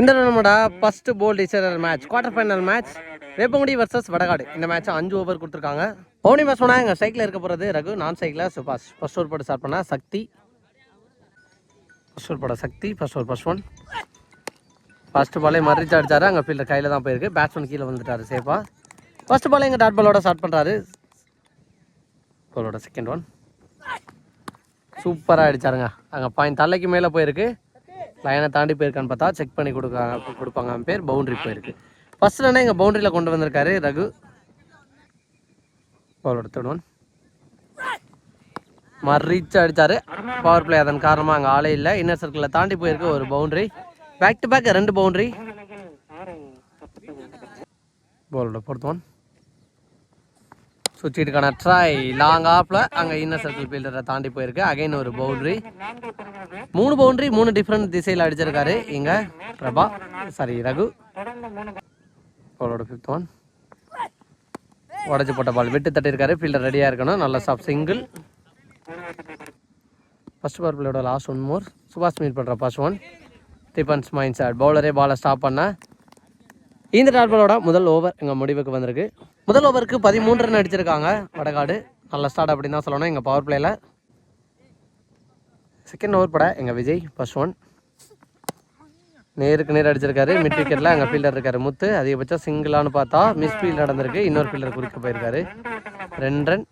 இந்த நம்மளோட ஃபர்ஸ்ட் போல் teacher match quarter final match Veppangudi versus Vadakadu இந்த மேட்ச் அஞ்சு ஓவர் கொடுத்துருக்காங்க. பவுனி மேட்ச் சொன்னால் எங்கள் சைக்கிள் இருக்க போகிறது ரகு நான் சைக்கிளில் சுபாஷ். ஃபர்ஸ்ட் ஓவர் போட்டு ஸ்டார்ட் பண்ணால் சக்தி. ஃபர்ஸ்ட் ஓவர் போட Sakthi first over first one first பாலே மறிச்சு அடித்தார் அங்கே ஃபீல்டர் கையில் தான் போயிருக்கு. பேட்ஸ்மேன் கீழே வந்துட்டார் சேஃபா ஃபர்ஸ்ட் பாலே எங்கள் டாட் பாலோட ஸ்டார்ட் பண்ணுறாரு பாலோட செகண்ட் ஒன் சூப்பராக அடித்தாருங்க அங்கே பாயிண்ட் தலைக்கு மேலே போயிருக்கு. லைனை தாண்டி போயிருக்கான்னு பார்த்தா செக் பண்ணி கொடுக்க கொடுப்பாங்க. பேர் பவுண்டரி போயிருக்கு. ஃபர்ஸ்ட் ரன்னே எங்கள் பவுண்ட்ரியில் கொண்டு வந்திருக்காரு ரகு. பாலோட எடுத்துடுவான் மறு ரீச் அடிச்சாரு. பவர் பிளே அதன் காரணமாக அங்கே ஆளே இல்லை. இன்னர் சர்க்கிளில் தாண்டி போயிருக்கு ஒரு பவுண்டரி பேக் டு பேக் ரெண்டு பவுண்டரி பவுலோட ஃபோர்த் சுற்றிட்டுக்கான ட்ரை லாங் ஆப்பில் அங்கே இன்னர் சர்க்கிள் ஃபீல்டரை தாண்டி போயிருக்கு. அகைன் ஒரு பவுண்டரி மூணு பவுண்டரி மூணு டிஃப்ரெண்ட் திசையில் அடிச்சிருக்காரு இங்கே பிரபா. சாரி ரகு. அவரோட ஃபிஃப்த் ஒன் உடச்சி போட்ட பால் விட்டு தட்டியிருக்காரு. ஃபீல்டர் ரெடியாக இருக்கணும். நல்ல stop single first power பிளேயோட last one more Subash meet பண்ணுற first one defence mind sir பவுலரே பாலை ஸ்டாப் பண்ண. இந்த டாட் முதல் ஓவர் எங்கள் முடிவுக்கு வந்திருக்கு. முதல் ஓவருக்கு பதிமூன்று ரன் அடிச்சிருக்காங்க. வடகாடு. நல்ல ஸ்டார்ட் அப்படின்னு தான் சொல்லணும். எங்கள் பவர் பிளேயில் செகண்ட் ஓவர் பட எங்கள் விஜய் ஃபர்ஸ்ட் ஒன் நேருக்கு நேர் அடிச்சிருக்காரு. மிட் விக்கெட்டில் அங்கே ஃபீல்டர் இருக்காரு. முத்து அதிகபட்சம் சிங்கிளானு பார்த்தா மிஸ் ஃபீல்ட் நடந்திருக்கு. இன்னொரு ஃபீல்டர் குறிக்க போயிருக்காரு. ரெண்டு ரன்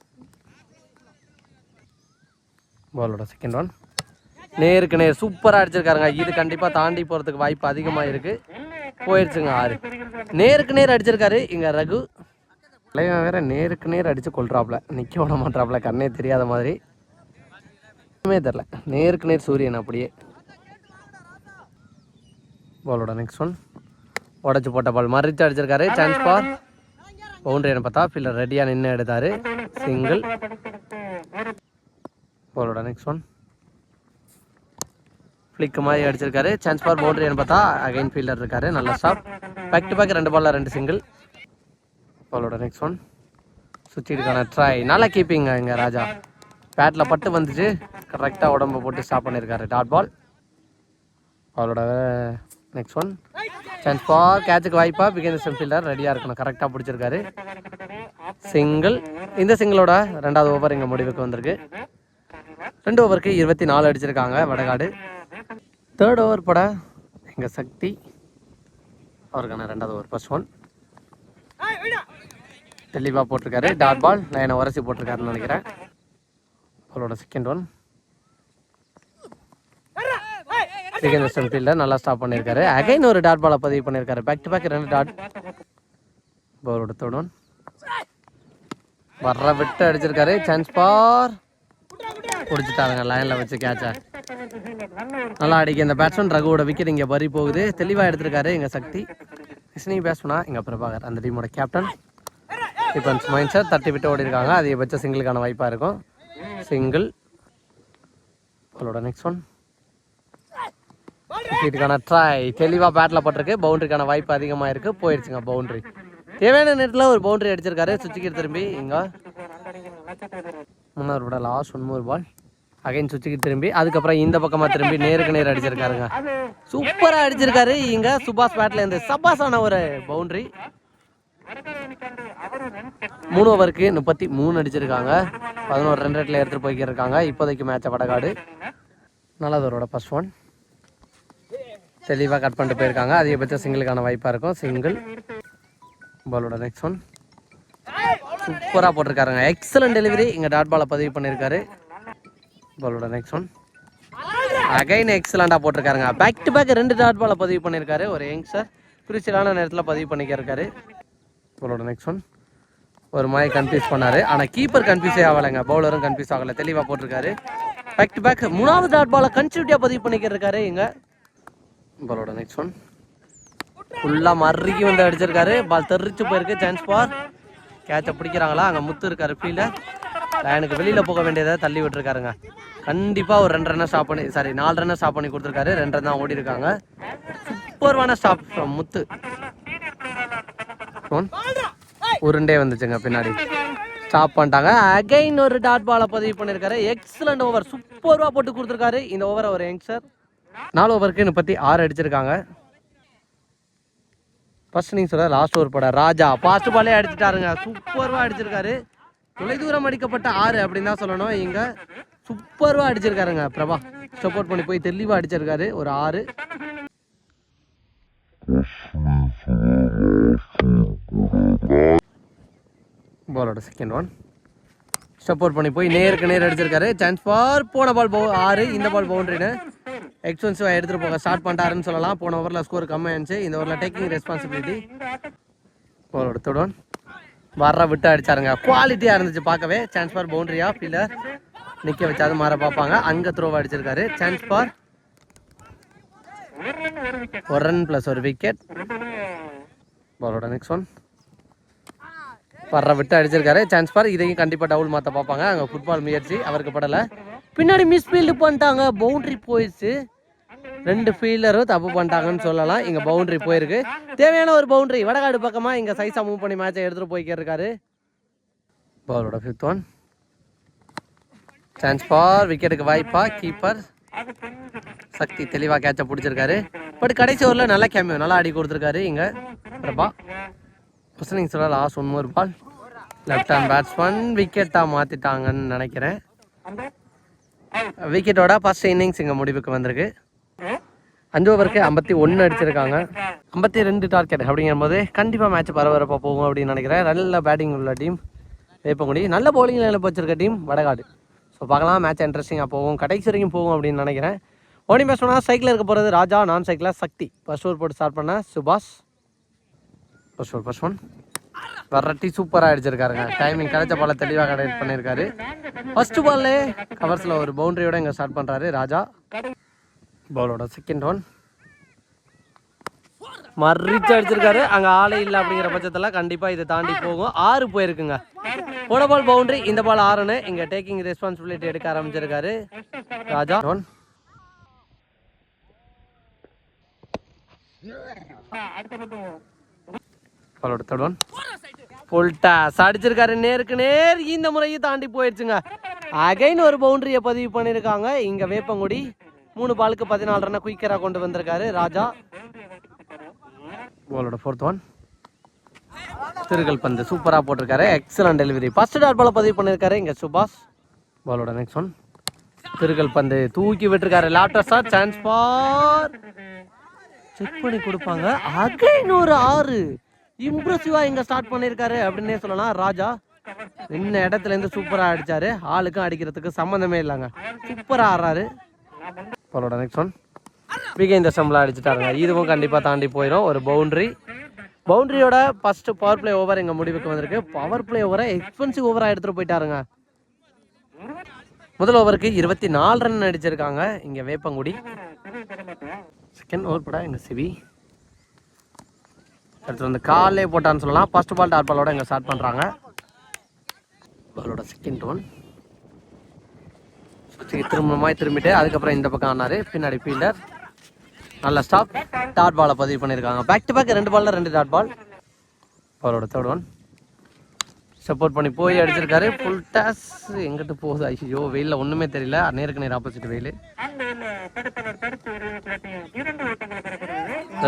பாலோட செகண்ட் ஒன் நேருக்கு நேர் சூப்பராக அடிச்சிருக்காருங்க. இது கண்டிப்பாக தாண்டி போகிறதுக்கு வாய்ப்பு அதிகமாக இருக்குது போயிடுச்சுங்க ஆறு. நேருக்கு நேர் அடிச்சிருக்காரு. இங்கே ரகு. தலைவன் வேற நேருக்கு நேர் அடித்து கொள்றாப்ல நிற்க விட மாட்டாப்ல. கண்ணே தெரியாத மாதிரி. ஒன்றுமே தெரில நேருக்கு நேர் சூரியன் அப்படியே. பாலோட நெக்ஸ்ட் ஒன் உடச்சி போட்ட பால் மறிச்சு அடிச்சிருக்காரு. சான்ஸ் பார் பவுண்டரி பார்த்தா ஃபீல்டர் ரெடியாக நின்று எடுத்தாரு. சிங்கிள் பாலோட நெக்ஸ்ட் ஒன் ஃப்ளிக் மாதிரி அடிச்சிருக்காரு. சான்ஸ் ஃபார் பவுண்டரின்னு பார்த்தா அகைன் ஃபீல்டர் இருக்காரு. நல்ல ஸ்டாப் பேக் டு பேக் ரெண்டு பாலில் ரெண்டு சிங்கிள் பாலோட நெக்ஸ்ட் ஒன் சுற்றிட்டுக்கான ட்ரை நல்லா கீப்பிங்க இங்கே ராஜா. பேட்டில் பட்டு வந்துச்சு. கரெக்டாக உடம்பு போட்டு ஸ்டாப் பண்ணியிருக்காரு டாட் பால் பாலோட நெக்ஸ்ட் ஒன் சான்ஸ் ஃபார் கேட்சுக்கு வாய்ப்பா. பிகின் ஃபீல்டர் ரெடியாக இருக்கணும். கரெக்டாக பிடிச்சிருக்காரு. சிங்கிள் இந்த சிங்கிளோட ரெண்டாவது ஓவர் இங்கே முடிவுக்கு வந்திருக்கு. ரெண்டு ஓவருக்கு இருபத்தி நாலு அடிச்சிருக்காங்க வடகாடு. தேர்ட் ஓவர் பட. எங்கள் சக்தி. அவருக்கான ரெண்டாவது ஓவர் ஃபர்ஸ்ட் ஒன் தெளிவாக போட்டிருக்காரு. டாட் பால் லைனை உரசி போட்டிருக்காருன்னு நினைக்கிறேன். அவரோட second one second western fielder நல்லா ஸ்டாப் பண்ணியிருக்காரு. அகைன் ஒரு டாட் பாலை பதிவு பண்ணியிருக்காரு. பேக் டு பேக் ரெண்டு டாட் பவுலோட தேர்ட் ஒன் வர்ற விட்டு அடிச்சிருக்காரு. Chance for. பிடிச்சிட்டாருங்க. லைனில் வச்சு கேட்சை நல்லா அடிக்க. இந்த பேட்ஸ்மேன் ரகுவோட விக்கெட் இங்கே பறி போகுது. தெளிவாக எடுத்திருக்காரு எங்கள் சக்தி. கிருஷ்ணி பேட்ஸ்மனா எங்கள் பிரபாகர் அந்த டீமோட கேப்டன் டிஃபன்ஸ் மைண்ட் சார் தட்டி விட்டு ஓடி இருக்காங்க அதிகபட்ச சிங்கிளுக்கான வாய்ப்பாக இருக்கும். சிங்கிள் அவளோட நெக்ஸ்ட் ஒன் விக்கெட்டுக்கான ட்ரை தெளிவாக பேட்டில் பட்டிருக்கு. பவுண்டரிக்கான வாய்ப்பு அதிகமாக இருக்குது போயிடுச்சுங்க பவுண்டரி தேவையான நேரத்தில் ஒரு பவுண்டரி அடிச்சிருக்காரு. சுச்சிக்கிட்டு திரும்பி இங்கே. முன்னாடி விட last one more ball again சுவிட்சுக்கு திரும்பி அதுக்கப்புறம் இந்த பக்கமாக திரும்பி நேருக்கு நேர் அடிச்சிருக்காருங்க. சூப்பராக அடிச்சிருக்காரு இங்கே சுபாஷ் பேட்டில் இருந்து. சபாஸான ஒரு பவுண்டரி மூணு ஓவருக்கு முப்பத்தி மூணு அடிச்சிருக்காங்க. பதினோரு ரன் ரேட்டில் எடுத்துகிட்டு போய்க்கிருக்காங்க. இப்போதைக்கு மேட்சை வடகாடு. நல்லதோரோட ஃபர்ஸ்ட் ஒன் தெளிவாக கட் பண்ணிட்டு போயிருக்காங்க. அதிகபட்சம் சிங்கிளுக்கான வாய்ப்பாக இருக்கும். சிங்கிள் பாலோட நெக்ஸ்ட் ஒன் சூப்பராக போட்டிருக்காருங்க. எக்ஸலன்ட் டெலிவரி இங்கே டாட் பாலை பதிவு பண்ணியிருக்காரு பாலோட நெக்ஸ்ட் ஒன் அகைன் எக்ஸலண்டாக போட்டிருக்காருங்க. பேக் டு பேக் ரெண்டு டாட் பாலை பதிவு பண்ணியிருக்காரு. ஒரு யங்ஸ்டர் குறிச்சலான நேரத்தில் பதிவு பண்ணிக்கிருக்காரு. பாலோட நெக்ஸ்ட் ஒன் ஒரு மாதிரி கன்ஃபியூஸ் பண்ணார். ஆனால் கீப்பர் கன்ஃபியூஸே ஆகலைங்க. பவுலரும் கன்ஃபியூஸ் ஆகலை. தெளிவாக போட்டிருக்காரு. பேக் டு பேக் மூணாவது டாட் பாலை கன்சியூட்டியாக பதிவு பண்ணிக்கிருக்காரு இங்கே. பாலோட நெக்ஸ்ட் ஒன் ஃபுல்லாக மறுக்கி வந்து அடிச்சிருக்காரு. பால் தெரிச்சு போயிருக்கு. சான்ஸ் பார் கேட்சை பிடிக்கிறாங்களா? அங்கே முத்து இருக்காரு. ஃபீல்டர் எனக்கு வெளியில் போக வேண்டியதை தள்ளி விட்டுருக்காருங்க. கண்டிப்பாக ஒரு ரெண்டு ரன்னை ஸ்டாப் பண்ணி சாரி நாலு ரன்னை ஸ்டாப் பண்ணி கொடுத்துருக்காரு. ரெண்டு ரன் தான் ஓடி இருக்காங்க. சூப்பர்வான ஸ்டாப் ஃப்ரம் முத்து. உருண்டே வந்துச்சுங்க பின்னாடி. ஸ்டாப் பண்ணிட்டாங்க. அகைன் ஒரு டாட் பாலை பதிவு பண்ணியிருக்காரு எக்ஸலண்ட் ஓவர் சூப்பராக போட்டு கொடுத்துருக்காரு. இந்த ஓவரை ஒரு யங்ஸ்டர் நாலு ஓவருக்கு முப்பத்தி ஆறு அடிச்சிருக்காங்க. ஃபர்ஸ்ட் நீங்கள் சொல்ல லாஸ்ட் ஓவர் போட ராஜா. ஃபாஸ்ட் பாலே அடிச்சிட்டாருங்க. சூப்பர்வாக அடிச்சிருக்காரு. தொலைதூரம் அடிக்கப்பட்ட ஆறு அப்படின்னு தான் சொல்லணும். இங்க சூப்பர்வா அடிச்சிருக்காருங்க பிரபா. சப்போர்ட் பண்ணி போய் தெளிவா அடிச்சிருக்காரு. ஒரு ஆறு. பாலோட செகண்ட் ஒன் சப்போர்ட் பண்ணி போய் நேருக்கு நேர் அடிச்சிருக்காரு. சான்ஸ் ஃபார் போன பால் பவு ஆறு. இந்த பால் பவுண்ட்ரின்னு எக்ஸ்பென்சிவாக எடுத்துகிட்டு போக ஸ்டார்ட் பண்ணிட்டாருன்னு சொல்லலாம். போன ஓவரில் ஸ்கோர் கம்மியாச்சு இந்த ஓவரில் டேக்கிங் ரெஸ்பான்சிபிலிட்டி பாலோட தொடன் வர்ற விட்டு அடிச்சாருங்க. குவாலிட்டியாக இருந்துச்சு பார்க்கவே. சான்ஸ் ஃபார் பவுண்டரியா ஃபீல்டர் நிற்க வச்சாது மாற பார்ப்பாங்க. அங்கே த்ரோவ் அடிச்சிருக்காரு. சான்ஸ் ஃபார் ஒரு ரன் ப்ளஸ் ஒரு விக்கெட் பாலோட நெக்ஸ்ட் ஒன் வர்ற விட்டு அடிச்சிருக்காரு. சான்ஸ் ஃபார் இதையும் கண்டிப்பாக டவுல் மாற்ற பார்ப்பாங்க. அங்கே ஃபுட்பால் முயற்சி. அவருக்கு படலை. பின்னாடி மிஸ் ஃபீல்டு பண்ணிட்டாங்க பவுண்டரி போயிடுச்சு. ரெண்டு ஃபீல்டரும் தப்பு பண்ணிட்டாங்கன்னு சொல்லலாம். இங்கே பவுண்டரி போயிருக்கு. தேவையான ஒரு பவுண்டரி வடகாடு பக்கமாக இங்கே சைஸாக மூவ் பண்ணி மேட்சை எடுத்துகிட்டு போய்க்கிட்டு இருக்காரு ஃபிஃப்த் ஒன் சான்ஸ் ஃபார் விக்கெட்டுக்கு வாய்ப்பா கீப்பர் சக்தி தெளிவாக கேட்சை பிடிச்சிருக்காரு. பட் கடைசி ஓவரில் நல்லா கேமியோ நல்லா அடி கொடுத்துருக்காரு இங்கே. பிரபா. ஃபர்ஸ்ட் சொல்ல லாஸ்ட் ஒன் ஒரு பால் லெஃப்ட் ஹேண்ட் பேட்ஸ்மேன் விக்கெட்டாக மாற்றிட்டாங்கன்னு நினைக்கிறேன். விக்கெட்டோட ஃபர்ஸ்ட் இன்னிங்ஸ் இங்கே முடிவுக்கு வந்திருக்கு. அஞ்சு ஓவருக்கு ஐம்பத்தி ஒன்று அடிச்சிருக்காங்க. ஐம்பத்தி ரெண்டு டார்கெட் அப்படிங்கும்போது கண்டிப்பாக மேட்ச் பரபரப்பாக போகும் அப்படின்னு நினைக்கிறேன். நல்ல பேட்டிங் உள்ள டீம் வேப்பங்குடி நல்ல bowling நிலப்பு வச்சிருக்க டீம் வடகாடு. ஸோ பார்க்கலாம் மேட்ச் இன்ட்ரெஸ்டிங்காக போகும் கடைசி வரைக்கும் போகும் அப்படின்னு நினைக்கிறேன். ஓடி பேசணும்னா சைக்கிள் இருக்க போகிறது ராஜா நான் சைக்கிளாக சக்தி. ஃபர்ஸ்ட் ஓவர் போட்டு ஸ்டார்ட் பண்ண Subash. First over first one வரட்டி சூப்பராக அடிச்சிருக்காருங்க. டைமிங் கிடைச்ச பால தெளிவாக கனெக்ட் பண்ணியிருக்காரு. ஃபர்ஸ்ட் பால்லே கவர்ஸில் ஒரு பவுண்டரியோட இங்கே ஸ்டார்ட் பண்ணுறாரு ராஜா. பாலோட செகண்ட் ஒன் மறிச்சு அடிச்சிருக்காரு. அங்கே ஆளே இல்லை அப்படிங்கிற பட்சத்தில் கண்டிப்பாக இதை தாண்டி போகும். ஆறு போயிருக்குங்க. போன பால் பவுண்டரி இந்த பால் ஆறுன்னு இங்கே டேக்கிங் ரெஸ்பான்சிபிலிட்டி எடுக்க ஆரம்பிச்சிருக்காரு. ராஜா. ஒன் பாலோட தேர்ட் ஒன் அடிச்சிருக்காரு. நேருக்கு நேர் இந்த முறையும் தாண்டி போயிடுச்சுங்க. அகைன் ஒரு பவுண்டரியை பதிவு பண்ணியிருக்காங்க. இங்கே வேப்பங்குடி மூணு பாலுக்கு பதினாலு ரன்னை குயிக்கராக கொண்டு வந்திருக்காரு ராஜா. பாலோட ஃபோர்த் ஒன் திருகல் பந்து சூப்பராக போட்டிருக்காரு. எக்ஸலன்ட் டெலிவரி ஃபர்ஸ்ட் டாட் பாலை பதிவு பண்ணியிருக்காரு இங்கே சுபாஷ். பாலோட நெக்ஸ்ட் ஒன் திருகல் பந்து தூக்கி விட்டுருக்காரு. Laptop sir chance for check பண்ணி கொடுப்பாங்க. அகைன் ஆறு. இம்ப்ரெசிவாக இங்கே ஸ்டார்ட் பண்ணியிருக்காரு அப்படின்னே சொல்லலாம். ராஜா என்ன இடத்துல இருந்து சூப்பராக அடிச்சாரு. ஆளுக்கும் அடிக்கிறதுக்கு சம்மந்தமே இல்லைங்க. சூப்பராக ஆடுறாரு. பாலோட நெக்ஸ்ட் ஒன் பிகே இந்த சம்பளம் அடிச்சுட்டாருங்க இதுவும் கண்டிப்பாக தாண்டி போயிடும் ஒரு பவுண்ட்ரி பவுண்டரியோட ஃபஸ்ட்டு பவர் பிளே ஓவர் எங்கள் முடிவுக்கு வந்திருக்கு. பவர் பிளே ஓவரை எக்ஸ்பென்சிவ் ஓவராக எடுத்துகிட்டு போயிட்டாருங்க. முதல் ஓவருக்கு இருபத்தி நாலு ரன் அடிச்சிருக்காங்க. இங்கே வேப்பங்குடி. செகண்ட் ஓவர் போட எங்கள் சிவி அடுத்து வந்து காலே போட்டான்னு சொல்லலாம். ஃபர்ஸ்ட் பால் டாட் பாலோட இங்கே ஸ்டார்ட் பண்ணுறாங்க பாலோட செகண்ட் ஒன் திரும்பமாய் திரும்பிட்டு அதுக்கப்புறம் இந்த பக்கம் ஆனார். பின்னாடி ஃபீல்டர் நல்ல ஸ்டாப் டாட் பாலை பதிவு பண்ணியிருக்காங்க பேக் டு பேக் ரெண்டு பாலில் ரெண்டு டாட் பால் அவரோட தேர்ட் ஒன் சப்போர்ட் பண்ணி போய் அடிச்சிருக்காரு. ஃபுல் டாஸ் எங்கிட்டு போகுது? ஐயோ வெயிலில் ஒன்றுமே தெரியல. நேருக்கு நேர் ஆப்போசிட் வெயில்.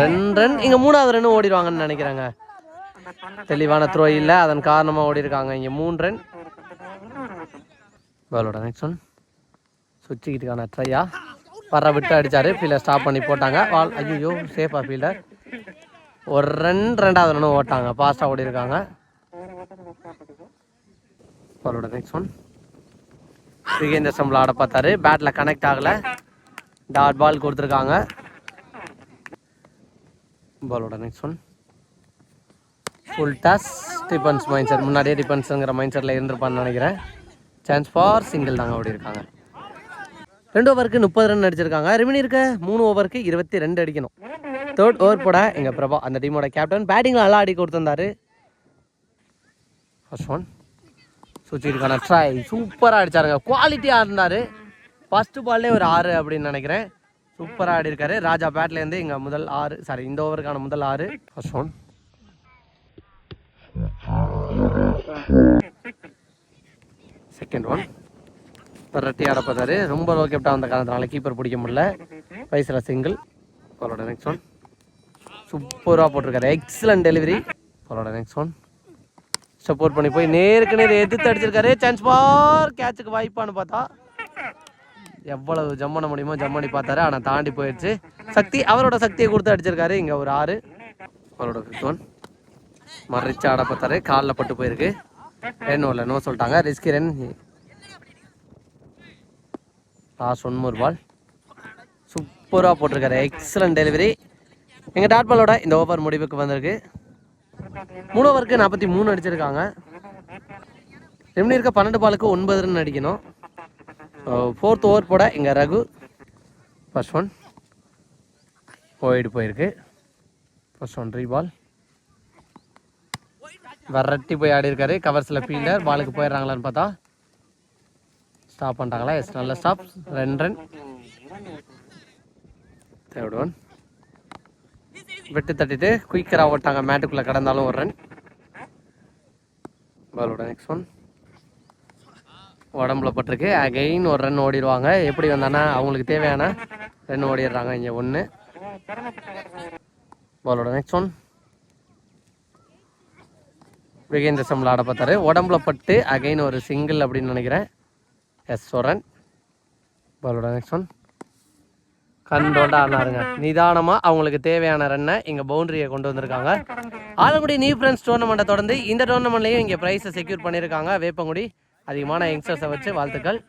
ரெண்டு ரன் இங்கே மூணாவது ரன் ஓடிடுவாங்கன்னு நினைக்கிறாங்க. தெளிவான த்ரோ இல்லை. அதன் காரணமாக ஓடிருக்காங்க. இங்கே மூணு ரன் பாலோட நெக்ஸ்ட் ஒன் சுவிட்சுக்கிட்டுக்கான ட்ரையா வர விட்டு அடித்தார் ஃபீல்டர் ஸ்டாப் பண்ணி போட்டாங்க. வால் ஐயோ சேஃபாக ஃபீல்டர் ஒரு ரெண்டு ரெண்டாவது ஒன்று ஓட்டாங்க. ஃபாஸ்ட்டாக ஓடி இருக்காங்க. பாலோட நெக்ஸ்ட் ஒன் சுகேந்திர சம்பளம் ஆட பார்த்தாரு. பேட்டில் கனெக்ட் ஆகல. டாட் பால் கொடுத்துருக்காங்க. பாலோட next one full toss defence mind set முன்னாடியே டிஃபன்ஸுங்கிற மைண்ட் செட்டில் இருந்திருப்பான்னு நினைக்கிறேன். சான்ஸ் ஃபார் சிங்கிள் தாங்க ஓடி இருக்காங்க. ரெண்டு ஓவருக்கு முப்பது ரன் அடிச்சிருக்காங்க. ரிமினி இருக்க மூணு ஓவருக்கு இருபத்தி ரெண்டு அடிக்கணும். தேர்ட் ஓவர் போட எங்கள் பிரபா அந்த டீமோட கேப்டன் பேட்டிங்கில் நல்லா அடி கொடுத்துருந்தாரு. ஃபர்ஸ்ட் ஒன் சுச்சிருக்கான ட்ரை சூப்பராக அடிச்சாருங்க. குவாலிட்டியாக இருந்தார். ஃபர்ஸ்ட் பால்லே ஒரு ஆறு அப்படின்னு நினைக்கிறேன். சூப்பராக ஆடி இருக்காரு. ராஜா பேட்லேருந்து இங்கே முதல் ஆறு சாரி இந்த ஓவருக்கான முதல் ஆறு. First one second one Reddy ஆட பார்த்தாரு ரொம்ப லோ கேப்டாக வந்த காரணத்தினால கீப்பர் பிடிக்க முடியல. வயசில் சிங்கிள் அவரோட நெக்ஸ்ட் ஒன் சூப்பராக போட்டிருக்காரு. எக்ஸலன்ட் டெலிவரி அவரோட நெக்ஸ்ட் ஒன் சப்போர்ட் பண்ணி போய் நேருக்கு நேர் எதிர்த்து அடிச்சிருக்காரு. சான்ஸ் பார். கேட்சுக்கு வாய்ப்பான்னு பார்த்தா எவ்வளவு ஜம் பண்ண முடியுமோ ஜம் பண்ணி பார்த்தாரு. ஆனால் தாண்டி போயிடுச்சு. சக்தி அவரோட சக்தியை கொடுத்து அடிச்சிருக்காரு. இங்கே ஒரு ஆறு. அவரோட ஃபிஃப்த் ஒன் மறைச்சு ஆட பார்த்தாரு காலில் பட்டு போயிருக்கு. ரென் இல்லை நோ சொல்லிட்டாங்க. ரிஸ்கி ரென் லாஸ்ட் ஒன் ஒரு பால் சூப்பராக போட்டிருக்காரு. எக்ஸலன்ட் டெலிவரி எங்கள் டாட் பாலோட இந்த ஓவர் முடிவுக்கு வந்திருக்கு. மூணு ஓவருக்கு நாற்பத்தி மூணு அடிச்சிருக்காங்க. ரெண்டு இருக்க பன்னெண்டு பாலுக்கு ஒன்பது ரன் அடிக்கணும். ஃபோர்த் ஓவர் போட இங்கே ரகு. ஃபர்ஸ்ட் ஒன் போயிட்டு போயிருக்கு. ஃபர்ஸ்ட் ஒன் ரீ பால் வரட்டி போய் ஆடி இருக்காரு கவர்ஸில் ஃபீல்டர் பாலுக்கு போயிடுறாங்களான்னு பார்த்தா ஸ்டாப் பண்ணிட்டாங்களா? எஸ் நல்ல ஸ்டாப் ரெண்டு ரன் தேர்ட் ஒன் வெட்டு தட்டிட்டு குயிக்கராக ஓட்டாங்க. மேட்டுக்குள்ளே கடந்தாலும் ஒரு ரன் பாலோட நெக்ஸ்ட் ஒன் உடம்புல பட்டிருக்கு. அகைன் ஒரு ரன் ஓடிடுவாங்க. எப்படி வந்தானா? அவங்களுக்கு தேவையான ரன் ஓடிடுறாங்க. இங்கே ஒன்று பாலோட நெக்ஸ்ட் ஒன் விகேந்திர சம்பளம் ஆட பார்த்தாரு. உடம்புல பட்டு அகைன் ஒரு சிங்கிள் அப்படின்னு நினைக்கிறேன். எஸ் ஒரு பாலோட நெக்ஸ்ட் ஒன் கண்டோண்டா ஆனாருங்க நிதானமாக அவங்களுக்கு தேவையான ரன்னை இங்கே பவுண்டரியை கொண்டு வந்திருக்காங்க. ஆலங்குடி நியூ ஃப்ரெண்ட்ஸ் டோர்னமெண்ட்டை தொடர்ந்து இந்த டோர்னமெண்ட்லையும் இங்கே ப்ரைஸை செக்யூர் பண்ணியிருக்காங்க வேப்பங்குடி அதிகமான யங்ஸ்டர்ஸை வச்சு வாழ்த்துக்கள்.